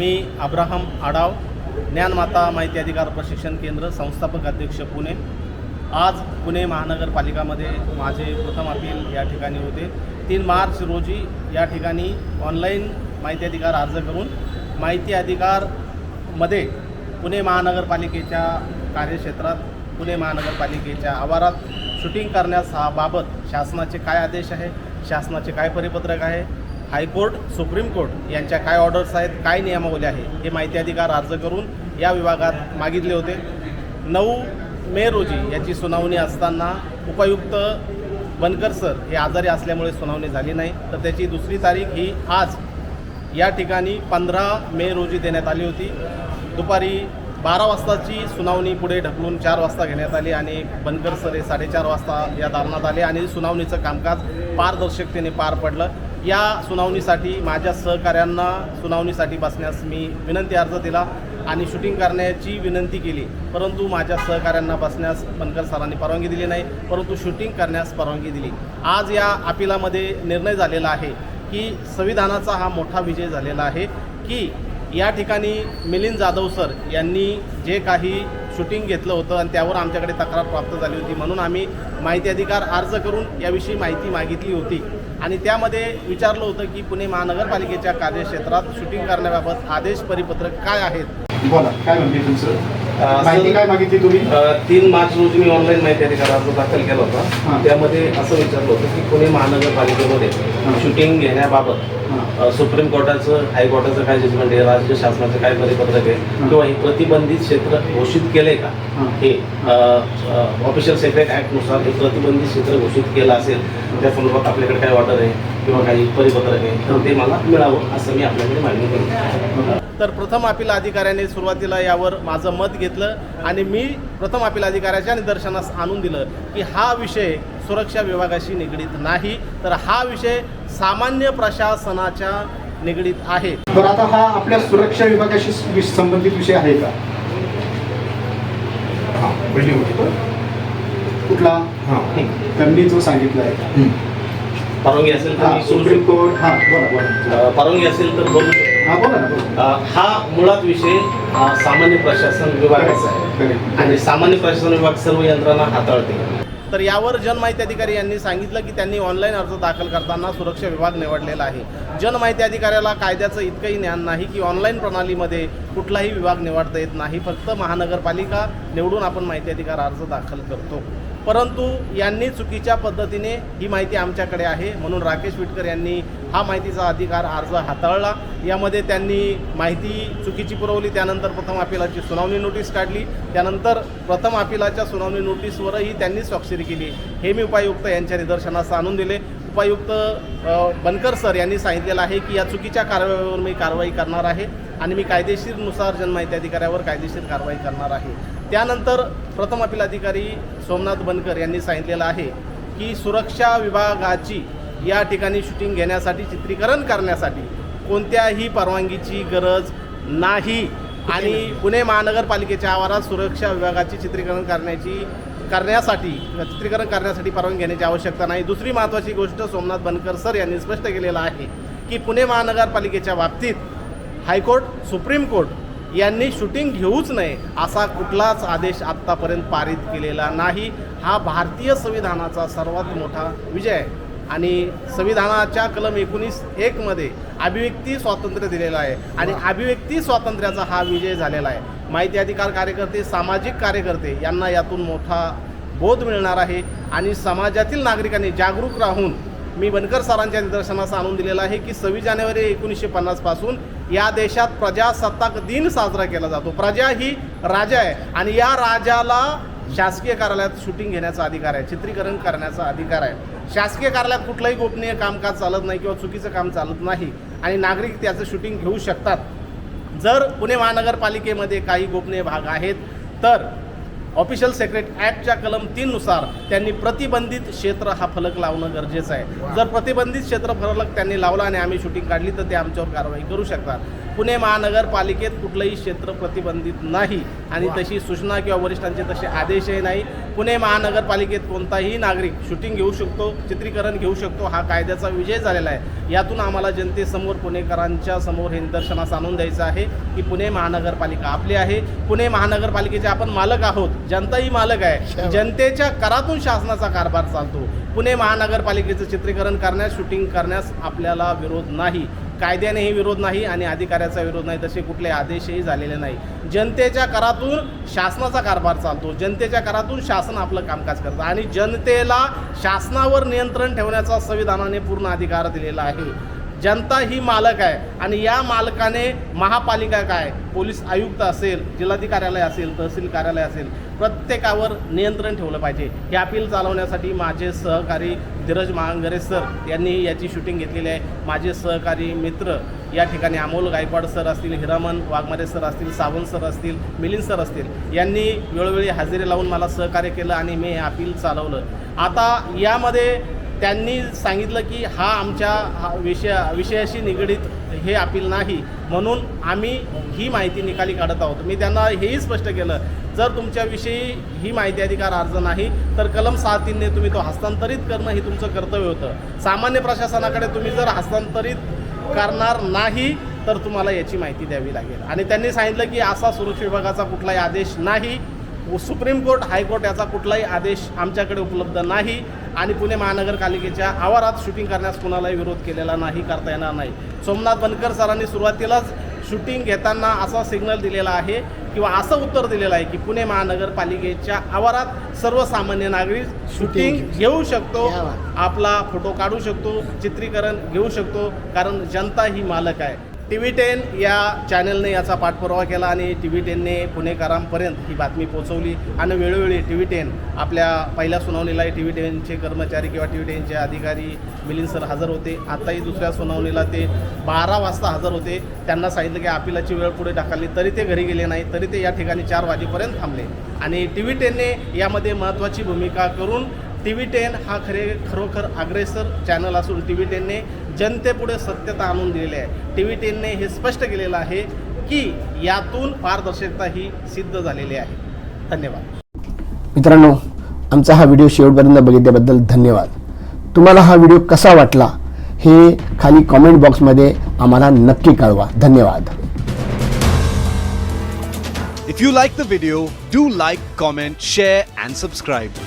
मी Abraham आडाव ज्ञानमाता माहिती अधिकार प्रशिक्षण केंद्र संस्थापक अध्यक्ष पुणे. आज पुणे महानगरपालिकामध्ये माझे प्रथम अपील या ठिकाणी होते. तीन मार्च रोजी या ठिकाणी ऑनलाईन माहिती अधिकार अर्ज करून माहिती अधिकारमध्ये पुणे महानगरपालिकेच्या कार्यक्षेत्रात पुणे महानगरपालिकेच्या आवारात शूटिंग करण्यास हा बाबत शासनाचे काय आदेश आहे शासनाचे काय परिपत्रक आहे हायकोर्ट सुप्रीम कोर्ट यांच्या काय ऑर्डर्स आहेत काय नियमावली आहे हे माहिती अधिकार अर्ज करून या विभागात मागितले होते. नऊ मे रोजी याची सुनावणी असताना उपायुक्त बनकर सर हे आजारी असल्यामुळे सुनावणी झाली नाही. तर त्याची दुसरी तारीख ही आज या ठिकाणी पंधरा मे रोजी देण्यात आली होती. दुपारी बारा वाजताची सुनावणी पुढे ढकलून चार वाजता घेण्यात आली आणि बनकर सर हे साडेचार वाजता या दालनात आले आणि सुनावणीचं कामकाज पारदर्शकतेने पार पडलं. या सुनावणीसाठी माझ्या सहकाऱ्यांना सुनावणीसाठी बसण्यास मी विनंती अर्ज दिला आणि शूटिंग करण्याची विनंती केली. परंतु माझ्या सहकाऱ्यांना बसण्यास बनकर सरांनी परवानगी दिली नाही परंतु शूटिंग करण्यास परवानगी दिली. आज या अपिलामध्ये निर्णय झालेला आहे की संविधानाचा हा मोठा विजय झालेला आहे की या ठिकाणी मिलिंद जाधव सर यांनी जे काही शूटिंग घेतलं होतं आणि त्यावर आमच्याकडे तक्रार प्राप्त झाली होती म्हणून आम्ही माहिती अधिकार अर्ज करून याविषयी माहिती मागितली होती. आणि त्यामध्ये विचारलं होतं की पुणे महानगरपालिकेच्या कार्यक्षेत्रात शूटिंग करण्याबाबत आदेश परिपत्रक काय आहेत? बोला काय म्हणते तुमचं? माहिती काय मागितली तुम्ही तीन मार्च रोजी मी ऑनलाईन माहिती अधिकार अर्ज दाखल केला होता. त्यामध्ये असं विचारलं होतं की पुणे महानगरपालिकेमध्ये. शूटिंग घेण्याबाबत सुप्रीम कोर्टाचं हायकोर्टाचं काय जजमेंट आहे राज्य शासनाचं काय परिपत्रक आहे. किंवा हे प्रतिबंधित क्षेत्र घोषित केले का हां. हे ऑफिशियल सेक्रेट ॲक्टनुसार हे प्रतिबंधित क्षेत्र घोषित केलं असेल त्या संदर्भात आपल्याकडे काय ऑर्डर आहे किंवा काही परिपत्रक आहे तर ते मला मिळावं असं मी आपल्याकडे मागणी केली तर प्रथम अपील अधिकाऱ्याने सुरुवातीला यावर माझं मत घेतलं आणि मी प्रथम अपील अधिकाऱ्याच्या निदर्शनास आणून दिलं की हा विषय सुरक्षा विभागाशी निगडीत नाही तर हा विषय सामान्य प्रशासनाच्या निगडीत आहे. बरं आता हा आपल्या सुरक्षा विभागाशी संबंधित विषय आहे का? हा कुठला? हां. त्यांनी जो सांगितला आहे. परवानगी असेल तर सुप्रीम. कोर्ट हा बोला परवानगी असेल तर बोलू शकतो. हा हा मुळात विषय सामान्य प्रशासन विभागाचा आहे. आणि सामान्य प्रशासन विभाग सर्व यंत्रणा हाताळते. तर यावर जनमाहिती अधिकारी यांनी सांगितलं की त्यांनी ऑनलाईन अर्ज दाखल करताना सुरक्षा विभाग निवडलेला आहे. जनमाहिती अधिकाऱ्याला कायद्याचं इतकंही ज्ञान नाही की ऑनलाईन प्रणालीमध्ये कुठलाही विभाग निवडता येत नाही. फक्त महानगरपालिका निवडून आपण माहिती अधिकार अर्ज दाखल करतो. परंतु यांनी चुकीच्या पद्धतीने ही माहिती आमच्याकडे आहे. म्हणून राकेश विटकर यांनी हा माहितीचा अधिकार अर्ज हाताळला. यामध्ये त्यांनी माहिती चुकीची पुरवली त्यानंतर प्रथम अपिलाची सुनावणी नोटीस काढली. त्यानंतर प्रथम अपिलाच्या सुनावणी नोटीसवरही त्यांनी स्वाक्षरी केली. हे मी उपायुक्त यांच्या निदर्शनास आणून दिले. उपायुक्त बनकर सर यांनी सांगितलेलं आहे की या चुकीच्या कारवाईवर मी कारवाई करणार आहे आणि मी कायदेशीरनुसार जनमाहिती अधिकाऱ्यावर कायदेशीर कारवाई करणार आहे. त्यानंतर प्रथम अपील अधिकारी सोमनाथ बनकर यांनी सांगितलेलं आहे की सुरक्षा विभागाची या ठिकाणी शूटिंग घेण्यासाठी चित्रीकरण करण्यासाठी कोणत्याही परवानगीची गरज नाही. आणि पुणे महानगरपालिकेच्या आवारात सुरक्षा विभागाची चित्रीकरण करण्याची करण्यासाठी चित्रीकरण करण्यासाठी परवानगी घेण्याची आवश्यकता नाही. दुसरी महत्त्वाची गोष्ट सोमनाथ बनकर सर यांनी स्पष्ट केलेलं आहे की पुणे महानगरपालिकेच्या बाबतीत हायकोर्ट सुप्रीम कोर्ट यांनी शूटिंग घेऊच नये असा कुठलाच आदेश आत्तापर्यंत पारित केलेला नाही. हा भारतीय संविधानाचा सर्वात मोठा विजय. आहे आणि संविधानाच्या कलम एकोणीस एकमध्ये अभिव्यक्ती स्वातंत्र्य दिलेलं आहे. आणि अभिव्यक्ती स्वातंत्र्याचा हा विजय झालेला आहे. माहिती अधिकार कार्यकर्ते सामाजिक कार्यकर्ते यांना यातून मोठा बोध मिळणार आहे. आणि समाजातील नागरिकांनी जागरूक राहून मी बनकर सरांच्या निदर्शनास आणून दिलेला आहे की सव्वीस जानेवारी एकोणीसशे पन्नासपासून या देशात प्रजासत्ताक दिन साजरा केला जातो. प्रजा ही राजा आहे आणि या राजाला शासकीय कार्यालयात शूटिंग घेण्याचा अधिकार आहे चित्रीकरण करण्याचा अधिकार आहे. शासकीय कार्यालयात कुठलंही गोपनीय कामकाज चालत नाही किंवा चुकीचं काम चालत नाही आणि नागरिक त्याचं शूटिंग घेऊ शकतात. जर पुणे महानगरपालिकेमध्ये काही गोपनीय भाग आहेत तर ऑफिशियल सेक्रेट ॲक्टच्या कलम तीननुसार त्यांनी प्रतिबंधित क्षेत्र हा फलक लावणं गरजेचं आहे. जर प्रतिबंधित क्षेत्र फलक त्यांनी लावला आणि आम्ही शूटिंग काढली तर ते आमच्यावर कारवाई करू शकतात. पुणे महानगरपालिकेत कुठलंही क्षेत्र प्रतिबंधित नाही आणि तशी सूचना किंवा वरिष्ठांचे तसे आदेशही नाही. पुणे महानगरपालिकेत कोणताही नागरिक शूटिंग घेऊ शकतो चित्रीकरण घेऊ शकतो हा कायद्याचा विजय झालेला आहे. यातून आम्हाला जनतेसमोर पुणेकरांच्या समोर हे निदर्शनास आणून द्यायचं आहे की पुणे महानगरपालिका आपली आहे. पुणे महानगरपालिकेचे आपण मालक आहोत. जनताही मालक आहे. जनतेच्या करातून शासनाचा कारभार चालतो. पुणे महानगरपालिकेचं चित्रीकरण करण्यास शूटिंग करण्यास आपल्याला विरोध नाही. कायद्यानेही विरोध नाही आणि अधिकाऱ्याचा विरोध नाही तसे कुठले आदेशही झालेले नाही. जनतेच्या करातून शासनाचा कारभार चालतो. जनतेच्या करातून शासन आपलं कामकाज करतं आणि जनतेला शासनावर नियंत्रण ठेवण्याचा संविधानाने पूर्ण अधिकार दिलेला आहे. जनता ही मालक आहे. आणि या मालकाने महापालिका काय? पोलीस आयुक्त असेल जिल्हाधिकार्यालय असेल तहसील कार्यालय असेल प्रत्येकावर नियंत्रण ठेवलं पाहिजे. हे अपील चालवण्यासाठी माझे सहकारी धीरज महांगरे सर यांनी याची शूटिंग घेतलेली आहे. माझे सहकारी मित्र या ठिकाणी अमोल गायकवाड सर असतील हिरामन वाघमारे सर असतील सावंत सर असतील मिलिंद सर असतील यांनी वेळोवेळी हजेरी लावून मला सहकार्य केलं आणि मी हे अपील चालवलं. आता यामध्ये त्यांनी सांगितलं की हा आमच्या हा विषया विषयाशी निगडीत हे अपील नाही. म्हणून आम्ही ही माहिती निकाली काढत आहोत. मी त्यांना हेही स्पष्ट केलं जर तुमच्याविषयी ही माहिती अधिकार अर्ज नाही तर कलम सहा तीनने तुम्ही तो हस्तांतरित करणं हे तुमचं कर्तव्य होतं. सामान्य प्रशासनाकडे तुम्ही जर हस्तांतरित करणार नाही तर तुम्हाला याची माहिती द्यावी लागेल. आणि त्यांनी सांगितलं की असा सुरक्षा विभागाचा कुठलाही आदेश नाही. सुप्रीम कोर्ट हायकोर्ट याचा कुठलाही आदेश आमच्याकडे उपलब्ध नाही आणि पुणे महानगरपालिकेच्या आवारात शूटिंग करण्यास कुणालाही विरोध केलेला नाही करता येणार नाही. सोमनाथ बनकर सरांनी सुरुवातीलाच शूटिंग घेताना असा सिग्नल दिलेला आहे किंवा असं उत्तर दिलेलं आहे की पुणे महानगरपालिकेच्या आवारात सर्वसामान्य नागरिक शूटिंग घेऊ शकतो आपला फोटो काढू शकतो चित्रीकरण घेऊ शकतो कारण जनता ही मालक आहे. टी व्ही टेन या चॅनलने याचा पाठपुरावा केला आणि टी व्ही टेनने पुणेकरांपर्यंत ही बातमी पोहोचवली. आणि वेळोवेळी टी व्ही टेन आपल्या पहिल्या सुनावणीला टी व्ही टेनचे कर्मचारी किंवा टी व्ही टेनचे अधिकारी मिलिंद सर हजर होते. आताही दुसऱ्या सुनावणीला ते बारा वाजता हजर होते. त्यांना सांगितलं की अपिलाची वेळ पुढे ढकलली तरी ते घरी गेले नाही तरी ते या ठिकाणी चार वाजेपर्यंत थांबले. आणि टी व्ही टेनने यामध्ये महत्त्वाची भूमिका करून टी व्ही टेन हा खरे खरोखर अग्रेसर चॅनल असून टी व्ही टेनने जनतेपुढे सत्यता आणून दिलेली आहे. टी व्ही टेनने हे स्पष्ट केलेलं आहे की यातून पारदर्शकता ही सिद्ध झालेली आहे. धन्यवाद. मित्रांनो आमचा हा व्हिडिओ शेवटपर्यंत बघितल्याबद्दल धन्यवाद. तुम्हाला हा व्हिडिओ कसा वाटला हे खाली कॉमेंट बॉक्समध्ये आम्हाला नक्की कळवा. धन्यवाद. If you like the video, do like, comment, share, and subscribe.